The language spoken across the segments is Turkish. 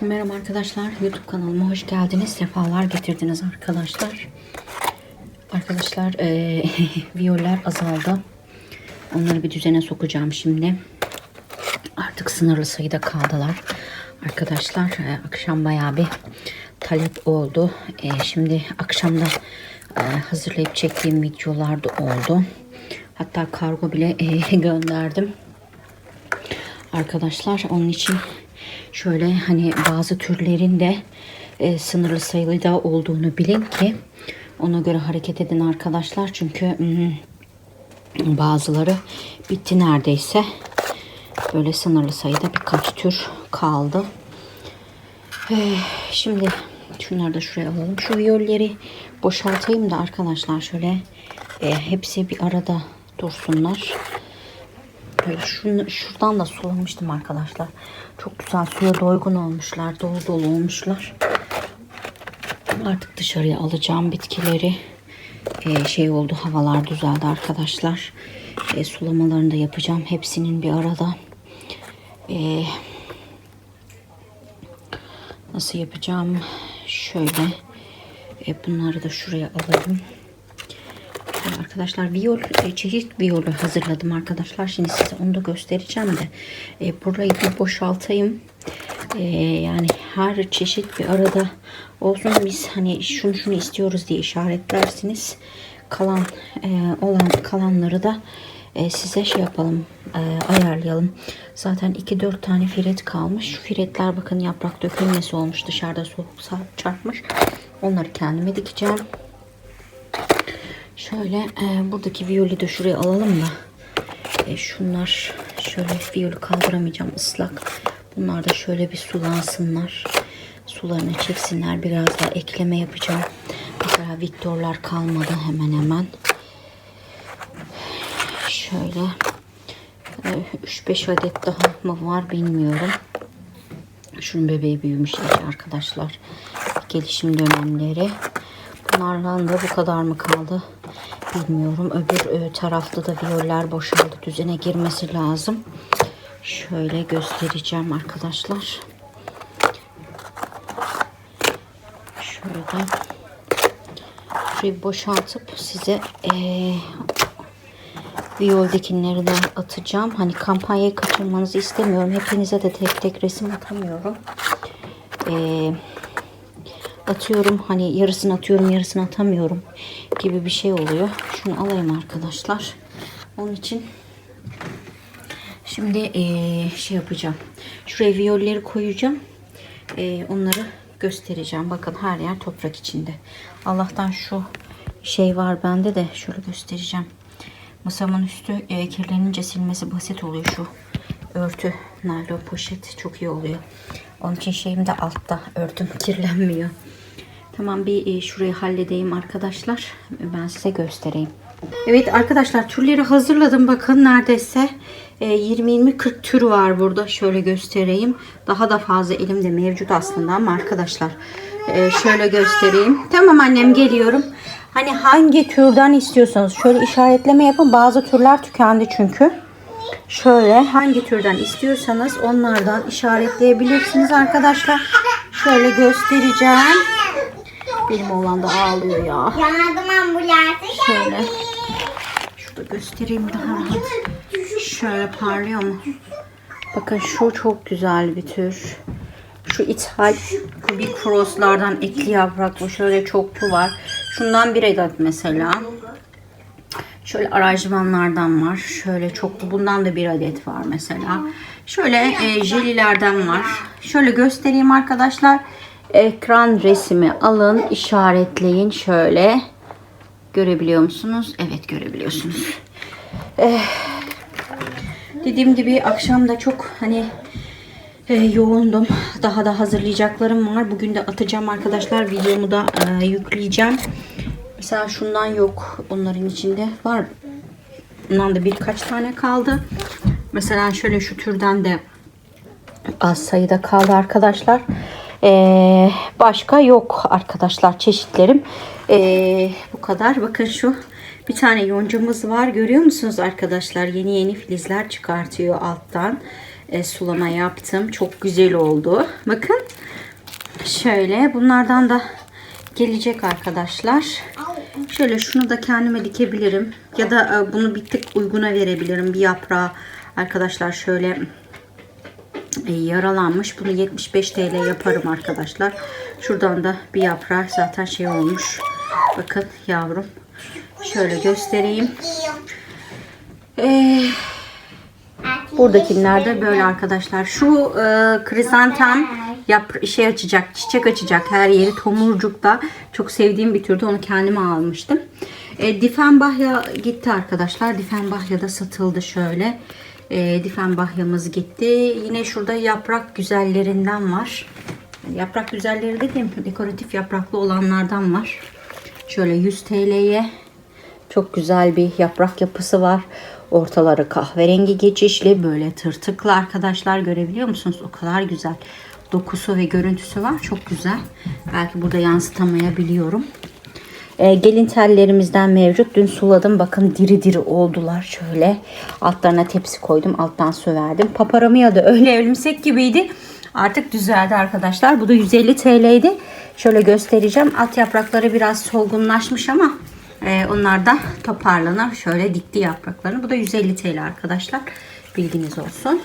Merhaba arkadaşlar. YouTube kanalıma hoş geldiniz. Sefalar getirdiniz arkadaşlar. Arkadaşlar eee viyoller azaldı. Onları bir düzene sokacağım şimdi. Artık sınırlı sayıda kaldılar. Arkadaşlar eee, akşam bayağı bir talep oldu. Eee, şimdi akşamda eee, hazırlayıp çektiğim videolar da oldu. Hatta kargo bile eee, gönderdim arkadaşlar. Onun için şöyle hani bazı türlerin de e, sınırlı sayıda olduğunu bilin ki ona göre hareket edin arkadaşlar. Çünkü hmm, bazıları bitti neredeyse. Böyle sınırlı sayıda birkaç tür kaldı. Eh, şimdi şunları da şuraya alalım. Şu viyolleri boşaltayım da arkadaşlar şöyle e, hepsi bir arada dursunlar. Böyle şunu, şuradan da sulamıştım arkadaşlar. Çok güzel suya doygun olmuşlar. Dolu dolu olmuşlar. Artık dışarıya alacağım bitkileri. Ee, şey oldu havalar düzeldi arkadaşlar. Ee, sulamalarını da yapacağım. Hepsinin bir arada. Ee, nasıl yapacağım? Şöyle. Ee, bunları da şuraya alalım. Arkadaşlar viyol, e, çeşit viyolu hazırladım arkadaşlar. Şimdi size onu da göstereceğim de. E, burayı bir boşaltayım. E, yani her çeşit bir arada olsun. Biz hani şunu şunu istiyoruz diye işaretlersiniz. Kalan e, olan kalanları da e, size şey yapalım e, ayarlayalım. Zaten 2-4 tane firet kalmış. Şu firetler bakın yaprak dökülmesi olmuş. Dışarıda soğuk çarpmış. Onları kendime dikeceğim. Şöyle e, buradaki viyolu da şuraya alalım da. E, şunlar şöyle viyolu kaldıramayacağım ıslak. Bunlar da şöyle bir sulansınlar. Sularını çeksinler. Biraz daha ekleme yapacağım. Mesela Viktorlar kalmadı hemen hemen. Şöyle e, 3-5 adet daha mı var bilmiyorum. Şunun bebeği büyümüş arkadaşlar. Gelişim dönemleri. Bunlardan da bu kadar mı kaldı? Bilmiyorum. Öbür e, tarafta da viyoller boşaldı. Düzene girmesi lazım. Şöyle göstereceğim arkadaşlar. Şöyle şurayı boşaltıp size e, viyoldekileri de atacağım. Hani kampanyayı kaçırmanızı istemiyorum. Hepinize de tek tek resim atamıyorum. Eee atıyorum hani yarısını atıyorum yarısını atamıyorum gibi bir şey oluyor. Şunu alayım arkadaşlar. Onun için şimdi ee, şey yapacağım. Şuraya viyolleri koyacağım. Ee, onları göstereceğim. Bakın her yer toprak içinde. Allah'tan şu şey var bende de şöyle göstereceğim. Masamın üstü e, kirlenince silmesi basit oluyor şu örtü naylon poşet çok iyi oluyor. Onun için şeyim de altta örtüm kirlenmiyor. Tamam bir e, şurayı halledeyim arkadaşlar. Ben size göstereyim. Evet arkadaşlar türleri hazırladım. Bakın neredeyse e, 20-20-40 tür var burada. Şöyle göstereyim. Daha da fazla elimde mevcut aslında ama arkadaşlar e, şöyle göstereyim. Tamam annem geliyorum. Hani hangi türden istiyorsanız şöyle işaretleme yapın. Bazı türler tükendi çünkü. Şöyle hangi türden istiyorsanız onlardan işaretleyebilirsiniz arkadaşlar. Şöyle göstereceğim. Benim oğlan da ağlıyor ya. Yardım ambulansı Şöyle. Şurada göstereyim daha rahat. Şöyle parlıyor mu? Bakın şu çok güzel bir tür. Şu ithal bir crosslardan ekli yapraklı şöyle çoklu var. Şundan bir adet mesela. Şöyle aranjmanlardan var. Şöyle çoklu. Bundan da bir adet var mesela. Şöyle e, jelilerden var. Şöyle göstereyim arkadaşlar. Ekran resmi alın, işaretleyin şöyle. Görebiliyor musunuz? Evet görebiliyorsunuz. Eh, dediğim gibi akşam da çok hani e, yoğundum. Daha da hazırlayacaklarım var. Bugün de atacağım arkadaşlar. Videomu da e, yükleyeceğim. Mesela şundan yok. Onların içinde var. Bundan da birkaç tane kaldı. Mesela şöyle şu türden de az sayıda kaldı arkadaşlar. Ee, başka yok arkadaşlar çeşitlerim. Ee, bu kadar. Bakın şu bir tane yoncamız var. Görüyor musunuz arkadaşlar? Yeni yeni filizler çıkartıyor alttan. Ee, sulama yaptım. Çok güzel oldu. Bakın. Şöyle bunlardan da gelecek arkadaşlar. Şöyle şunu da kendime dikebilirim. Ya da e, bunu bir tık uyguna verebilirim. Bir yaprağı arkadaşlar şöyle e, yaralanmış. Bunu 75 TL yaparım arkadaşlar. Şuradan da bir yaprağı zaten şey olmuş. Bakın yavrum. Şöyle göstereyim. Ee, buradakiler de böyle arkadaşlar. Şu e, krizantem yap şey açacak, çiçek açacak her yeri tomurcukta. Çok sevdiğim bir türde onu kendime almıştım. E, Difenbahya gitti arkadaşlar. Difenbahya da satıldı şöyle. E, Difenbahya'mız gitti. Yine şurada yaprak güzellerinden var. Yaprak güzelleri dediğim dekoratif yapraklı olanlardan var. Şöyle 100 TL'ye çok güzel bir yaprak yapısı var. Ortaları kahverengi geçişli böyle tırtıklı arkadaşlar görebiliyor musunuz? O kadar güzel. Dokusu ve görüntüsü var. Çok güzel. Belki burada yansıtamayabiliyorum. E, gelin tellerimizden mevcut. Dün suladım. Bakın diri diri oldular şöyle. Altlarına tepsi koydum. Alttan su verdim. Da öyle evlimsek gibiydi. Artık düzeldi arkadaşlar. Bu da 150 TL'ydi. Şöyle göstereceğim. Alt yaprakları biraz solgunlaşmış ama e, onlar da toparlanır. Şöyle dikti yapraklarını. Bu da 150 TL arkadaşlar. Bilginiz olsun.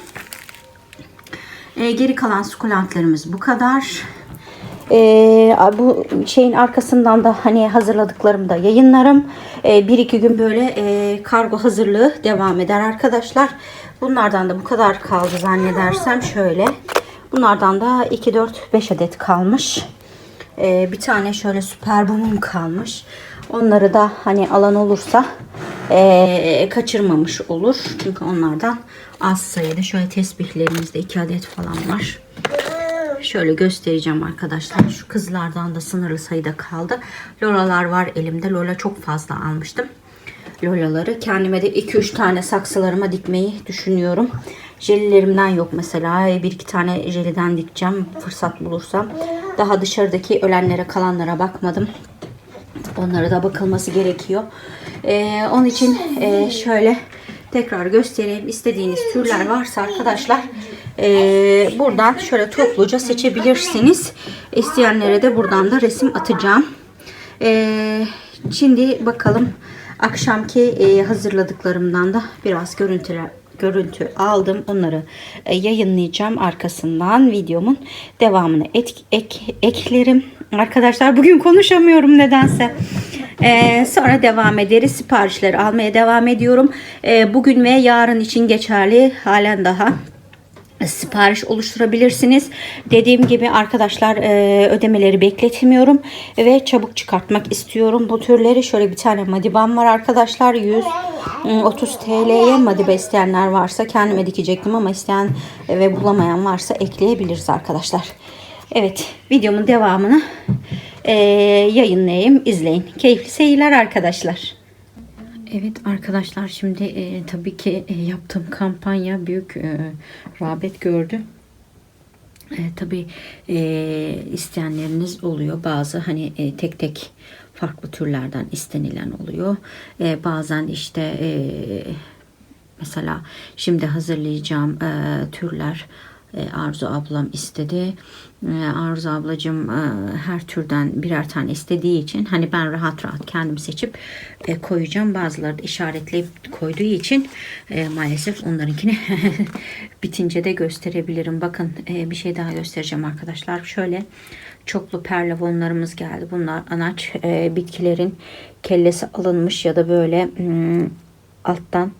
E, geri kalan sukulentlerimiz bu kadar. E, bu şeyin arkasından da hani hazırladıklarımı da yayınlarım. E, bir iki gün böyle e, kargo hazırlığı devam eder arkadaşlar. Bunlardan da bu kadar kaldı zannedersem şöyle. Bunlardan da 2, 4, 5 adet kalmış. E, bir tane şöyle süper bumum kalmış. Onları da hani alan olursa e, kaçırmamış olur. Çünkü onlardan az sayıda şöyle tesbihlerimizde 2 adet falan var. Şöyle göstereceğim arkadaşlar. Şu kızlardan da sınırlı sayıda kaldı. Lolalar var elimde. Lola çok fazla almıştım. Lolaları. Kendime de 2-3 tane saksılarıma dikmeyi düşünüyorum. Jelilerimden yok mesela. Bir iki tane jeliden dikeceğim fırsat bulursam. Daha dışarıdaki ölenlere kalanlara bakmadım. Onlara da bakılması gerekiyor. Ee, onun için e, şöyle tekrar göstereyim. İstediğiniz türler varsa arkadaşlar e, buradan şöyle topluca seçebilirsiniz. İsteyenlere de buradan da resim atacağım. E, şimdi bakalım akşamki e, hazırladıklarımdan da biraz görüntüler görüntü aldım. Onları e, yayınlayacağım. Arkasından videomun devamını et, ek, eklerim. Arkadaşlar bugün konuşamıyorum nedense. Ee, sonra devam ederiz. Siparişleri almaya devam ediyorum. Ee, bugün ve yarın için geçerli halen daha sipariş oluşturabilirsiniz. Dediğim gibi arkadaşlar e, ödemeleri bekletmiyorum ve çabuk çıkartmak istiyorum. Bu türleri şöyle bir tane madibam var arkadaşlar. 130 TL'ye madiba isteyenler varsa kendime dikecektim ama isteyen ve bulamayan varsa ekleyebiliriz arkadaşlar. Evet videomun devamını e, yayınlayayım izleyin. Keyifli seyirler arkadaşlar. Evet arkadaşlar şimdi e, tabii ki e, yaptığım kampanya büyük e, rağbet gördü. E, tabii e, isteyenleriniz oluyor. Bazı hani e, tek tek farklı türlerden istenilen oluyor. E, bazen işte e, mesela şimdi hazırlayacağım e, türler Arzu ablam istedi. E, Arzu ablacığım e, her türden birer tane istediği için hani ben rahat rahat kendim seçip koyacağım. Bazıları da işaretleyip koyduğu için maalesef onlarınkini bitince de gösterebilirim. Bakın bir şey daha göstereceğim arkadaşlar. Şöyle çoklu perlavonlarımız geldi. Bunlar anaç bitkilerin kellesi alınmış ya da böyle hmm, alttan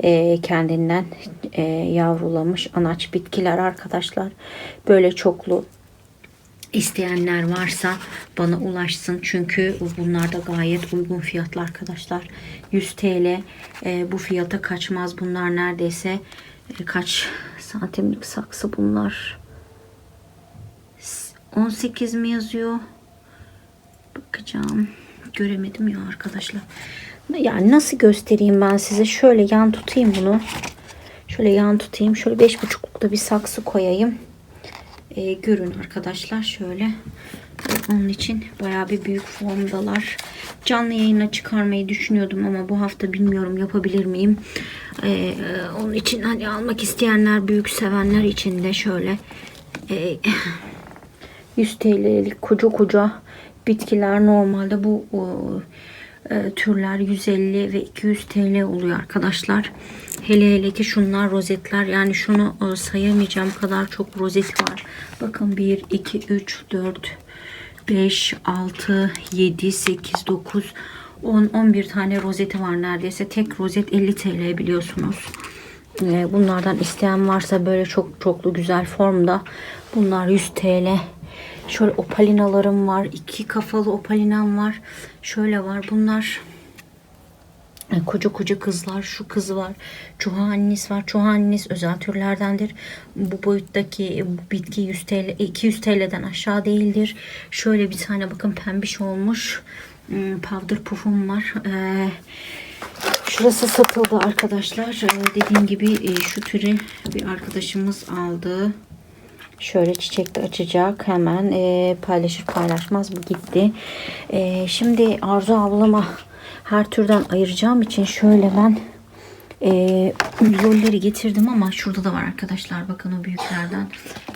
e, kendinden e, yavrulamış anaç bitkiler arkadaşlar. Böyle çoklu isteyenler varsa bana ulaşsın. Çünkü bunlar da gayet uygun fiyatlı arkadaşlar. 100 TL e, bu fiyata kaçmaz. Bunlar neredeyse e, kaç santimlik saksı bunlar. 18 mi yazıyor? Bakacağım. Göremedim ya arkadaşlar. Yani nasıl göstereyim ben size? Şöyle yan tutayım bunu. Şöyle yan tutayım. Şöyle beş buçuklukta bir saksı koyayım. Ee, görün arkadaşlar şöyle. Onun için bayağı bir büyük formdalar. Canlı yayına çıkarmayı düşünüyordum ama bu hafta bilmiyorum yapabilir miyim. Ee, onun için hani almak isteyenler, büyük sevenler için de şöyle e, 100 TL'lik koca koca bitkiler normalde bu o, e, türler 150 ve 200 TL oluyor arkadaşlar. Hele hele ki şunlar rozetler yani şunu e, sayamayacağım kadar çok rozet var. Bakın 1, 2, 3, 4, 5, 6, 7, 8, 9, 10, 11 tane rozeti var neredeyse. Tek rozet 50 TL biliyorsunuz. Ee, Bunlardan isteyen varsa böyle çok çoklu güzel formda. Bunlar 100 TL. Şöyle opalinalarım var. iki kafalı opalinam var. Şöyle var. Bunlar e, koca koca kızlar. Şu kız var. Çohannis var. Çohannis özel türlerdendir. Bu boyuttaki e, bu bitki 100 TL, 200 TL'den aşağı değildir. Şöyle bir tane bakın pembiş olmuş. Hmm, Powder puffum var. Ee, Şurası satıldı arkadaşlar. Ee, Dediğim gibi e, şu türü bir arkadaşımız aldı. Şöyle çiçek de açacak. Hemen e, paylaşır paylaşmaz bu gitti. E, şimdi Arzu ablama her türden ayıracağım için şöyle ben e, getirdim ama şurada da var arkadaşlar. Bakın o büyüklerden.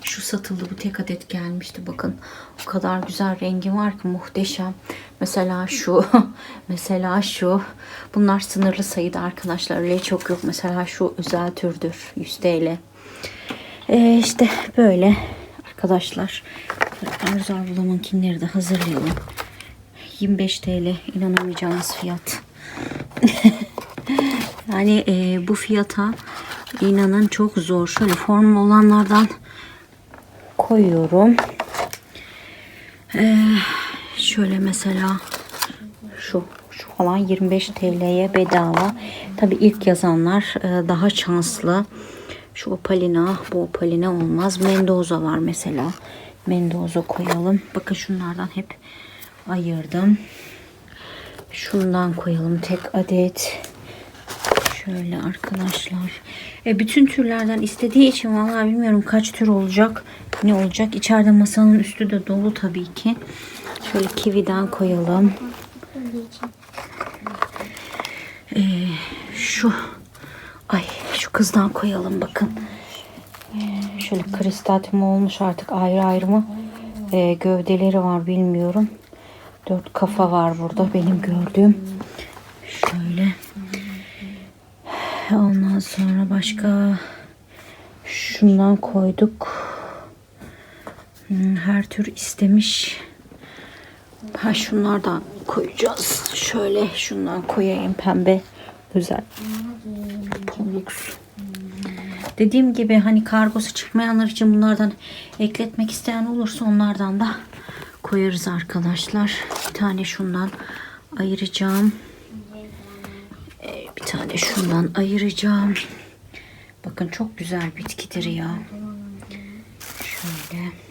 Şu satıldı. Bu tek adet gelmişti. Bakın o kadar güzel rengi var ki muhteşem. Mesela şu. mesela şu. Bunlar sınırlı sayıda arkadaşlar. Öyle çok yok. Mesela şu özel türdür. 100 TL. E, işte böyle arkadaşlar. Arzu ablamınkinleri de hazırlayalım. 25 TL inanamayacağınız fiyat. Yani e, bu fiyata inanın çok zor. Şöyle formlu olanlardan koyuyorum. E, şöyle mesela şu şu falan 25 TL'ye bedava. Tabi ilk yazanlar e, daha şanslı. Şu opalina, bu opalina olmaz. Mendoza var mesela. Mendoza koyalım. Bakın şunlardan hep ayırdım. Şundan koyalım tek adet. Şöyle arkadaşlar. E, bütün türlerden istediği için vallahi bilmiyorum kaç tür olacak. Ne olacak? İçeride masanın üstü de dolu tabii ki. Şöyle kividen koyalım. E, şu ay kızdan koyalım bakın. E, şöyle kristatyum olmuş artık ayrı ayrı mı? E, gövdeleri var bilmiyorum. Dört kafa var burada benim gördüğüm. Şöyle. Ondan sonra başka şundan koyduk. Hmm, Her tür istemiş. Ha şunlardan koyacağız. Şöyle şundan koyayım pembe özel. Lux. Dediğim gibi hani kargosu çıkmayanlar için bunlardan ekletmek isteyen olursa onlardan da koyarız arkadaşlar. Bir tane şundan ayıracağım. Ee, bir tane şundan ayıracağım. Bakın çok güzel bitkidir ya. Şöyle.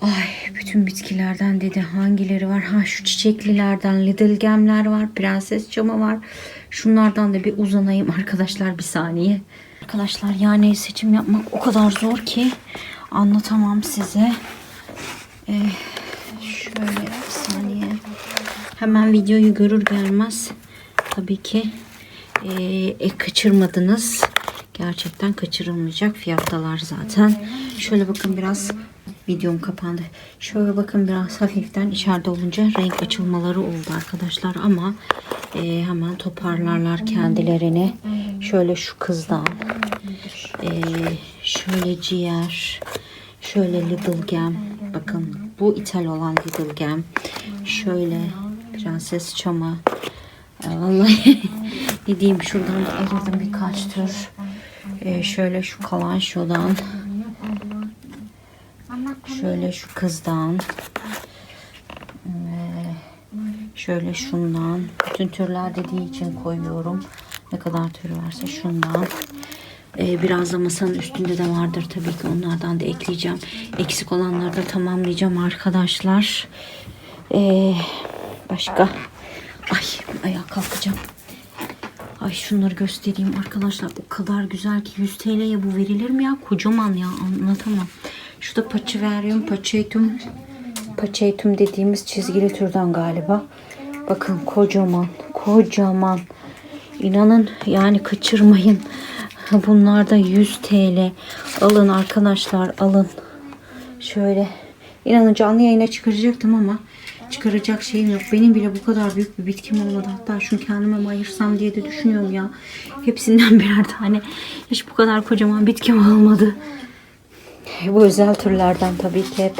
Ay bütün bitkilerden dedi hangileri var? Ha şu çiçeklilerden Little Gem'ler var. Prenses çamı var. Şunlardan da bir uzanayım arkadaşlar bir saniye. Arkadaşlar yani seçim yapmak o kadar zor ki anlatamam size. Ee, şöyle bir saniye. Hemen videoyu görür gelmez tabii ki e, e, kaçırmadınız. Gerçekten kaçırılmayacak fiyattalar zaten. Şöyle bakın biraz videom kapandı. Şöyle bakın biraz hafiften içeride olunca renk açılmaları oldu arkadaşlar ama e, hemen toparlarlar kendilerini. Şöyle şu kızdan e, şöyle ciğer şöyle Little Gem. Bakın bu ithal olan Little Gem. Şöyle prenses çamı. E, vallahi ne diyeyim şuradan da ayırdım birkaç tür. E, şöyle şu kalan şuradan şöyle şu kızdan. Şöyle şundan. Bütün türler dediği için koyuyorum. Ne kadar tür varsa şundan. Ee, biraz da masanın üstünde de vardır tabii ki. Onlardan da ekleyeceğim. Eksik olanları da tamamlayacağım arkadaşlar. Ee, başka? Ay ayağa kalkacağım. Ay şunları göstereyim arkadaşlar. O kadar güzel ki 100 TL'ye bu verilir mi ya? Kocaman ya anlatamam. Şurada paçiverium, paçetum. Paçetum dediğimiz çizgili türden galiba. Bakın kocaman, kocaman. İnanın yani kaçırmayın. Bunlar da 100 TL. Alın arkadaşlar alın. Şöyle inanın canlı yayına çıkaracaktım ama çıkaracak şeyim yok. Benim bile bu kadar büyük bir bitkim olmadı. Hatta şunu kendime ayırsam diye de düşünüyorum ya. Hepsinden birer tane. Hiç bu kadar kocaman bitkim olmadı. Bu özel türlerden tabii ki hep.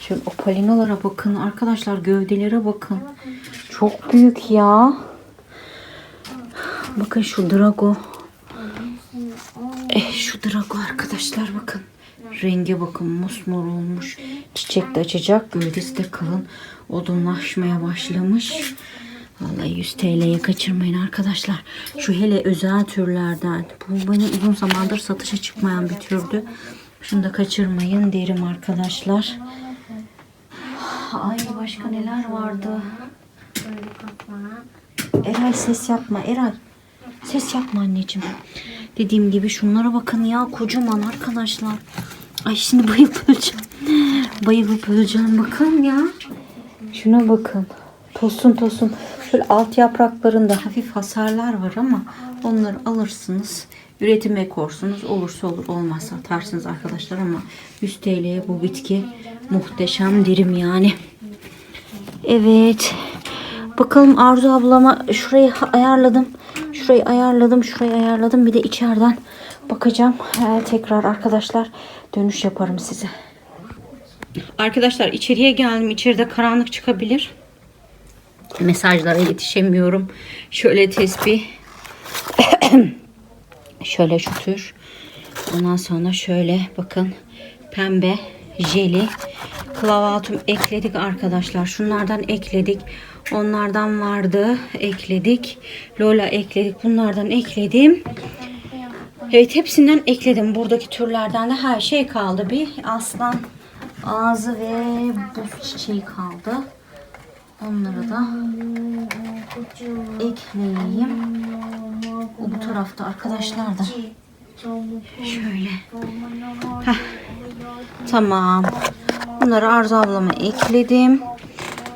Şu opalinalara bakın arkadaşlar gövdelere bakın. Çok büyük ya. Bakın şu drago. Eh, şu drago arkadaşlar bakın. Renge bakın mosmor olmuş. Çiçek de açacak. Gövdesi de kalın. Odunlaşmaya başlamış. Vallahi 100 TL'ye kaçırmayın arkadaşlar. Şu hele özel türlerden. Bu benim uzun zamandır satışa çıkmayan bir türdü. Şunu da kaçırmayın derim arkadaşlar. Ay başka neler vardı? Eray ses yapma Eray. Ses yapma anneciğim. Dediğim gibi şunlara bakın ya kocaman arkadaşlar. Ay şimdi bayılıp öleceğim. Bayılıp öleceğim bakın ya. Şuna bakın. Tosun tosun. Şöyle alt yapraklarında hafif hasarlar var ama onları alırsınız. Üretime korsunuz. Olursa olur olmazsa atarsınız arkadaşlar ama 100 TL'ye bu bitki muhteşem derim yani. Evet. Bakalım Arzu ablama şurayı ayarladım. Şurayı ayarladım. Şurayı ayarladım. Bir de içeriden bakacağım. Ee, tekrar arkadaşlar dönüş yaparım size. Arkadaşlar içeriye geldim. İçeride karanlık çıkabilir. Mesajlara yetişemiyorum. Şöyle tespih. şöyle şu tür. Ondan sonra şöyle bakın pembe jeli klavatum ekledik arkadaşlar. Şunlardan ekledik. Onlardan vardı. Ekledik. Lola ekledik. Bunlardan ekledim. Evet hepsinden ekledim. Buradaki türlerden de her şey kaldı. Bir aslan ağzı ve buz çiçeği kaldı. Onları da ekleyeyim. O bu tarafta arkadaşlar da. Şöyle. Heh. Tamam. Bunları Arzu ablama ekledim.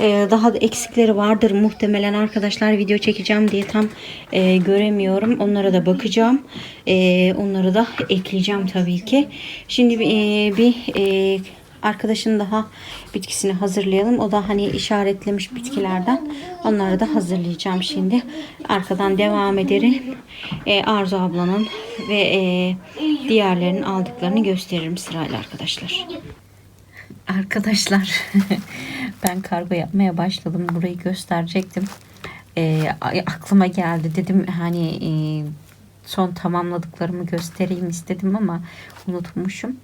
Ee, daha da eksikleri vardır muhtemelen arkadaşlar video çekeceğim diye tam e, göremiyorum. Onlara da bakacağım. E, onları da ekleyeceğim tabii ki. Şimdi e, bir e, arkadaşın daha bitkisini hazırlayalım. O da hani işaretlemiş bitkilerden. Onları da hazırlayacağım şimdi. Arkadan devam ederim. E, Arzu ablanın ve e, diğerlerinin aldıklarını gösteririm sırayla arkadaşlar. Arkadaşlar ben kargo yapmaya başladım. Burayı gösterecektim. E, aklıma geldi dedim hani e, son tamamladıklarımı göstereyim istedim ama unutmuşum.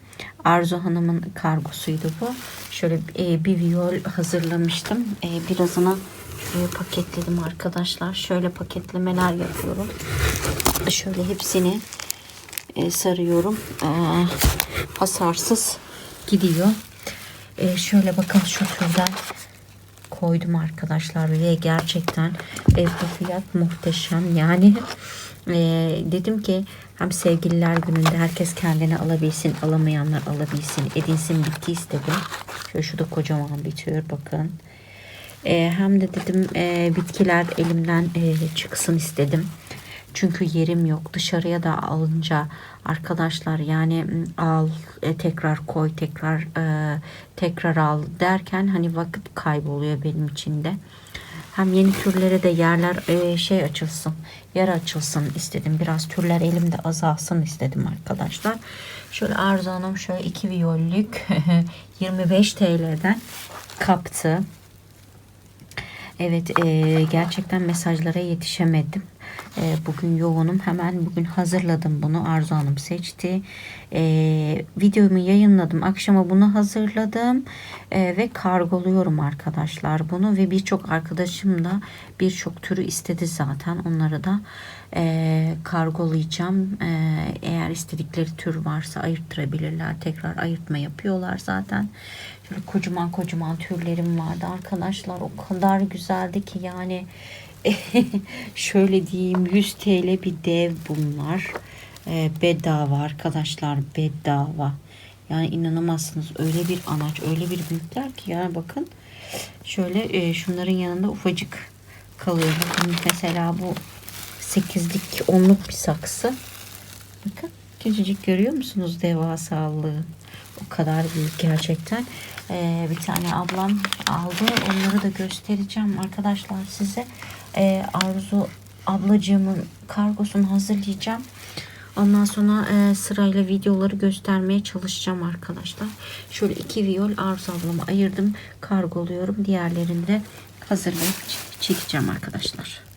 Arzu Hanım'ın kargosuydu bu. Şöyle e, bir viyol hazırlamıştım. E, birazını şuraya paketledim arkadaşlar. Şöyle paketlemeler yapıyorum. Şöyle hepsini e, sarıyorum. E, hasarsız gidiyor. E, şöyle bakın şu türden koydum arkadaşlar ve gerçekten e, bu fiyat muhteşem. Yani e, dedim ki hem sevgililer gününde herkes kendine alabilsin, alamayanlar alabilsin, edinsin bitki istedim. Şöyle şu da kocaman tür bakın. E, hem de dedim e, bitkiler elimden e, çıksın istedim. Çünkü yerim yok. Dışarıya da alınca arkadaşlar yani al e, tekrar koy tekrar e, tekrar al derken hani vakit kayboluyor benim için de. Hem yeni türlere de yerler e, şey açılsın, yer açılsın istedim. Biraz türler elimde azalsın istedim arkadaşlar. Şöyle Arzu Hanım şöyle iki viyollük 25 TL'den kaptı. Evet e, gerçekten mesajlara yetişemedim. E, bugün yoğunum. Hemen bugün hazırladım bunu. Arzu Hanım seçti. E, videomu yayınladım. Akşama bunu hazırladım. E, ve kargoluyorum arkadaşlar bunu. Ve birçok arkadaşım da birçok türü istedi zaten. Onları da e, kargolayacağım. E, eğer istedikleri tür varsa ayırttırabilirler. Tekrar ayırtma yapıyorlar zaten. Şöyle kocaman kocaman türlerim vardı arkadaşlar. O kadar güzeldi ki yani şöyle diyeyim 100 TL bir dev bunlar. Ee, bedava arkadaşlar bedava. Yani inanamazsınız öyle bir anaç öyle bir büyükler ki ya bakın. Şöyle e, şunların yanında ufacık kalıyor. Bakın mesela bu 8'lik 10'luk bir saksı. Bakın Küçücük görüyor musunuz devasallığı? O kadar büyük gerçekten. Ee, bir tane ablam aldı. Onları da göstereceğim arkadaşlar size. Ee, Arzu ablacığımın kargosunu hazırlayacağım. Ondan sonra e, sırayla videoları göstermeye çalışacağım arkadaşlar. Şöyle iki viyol Arzu ablama ayırdım. Kargoluyorum. Diğerlerini de hazırlayıp çekeceğim arkadaşlar.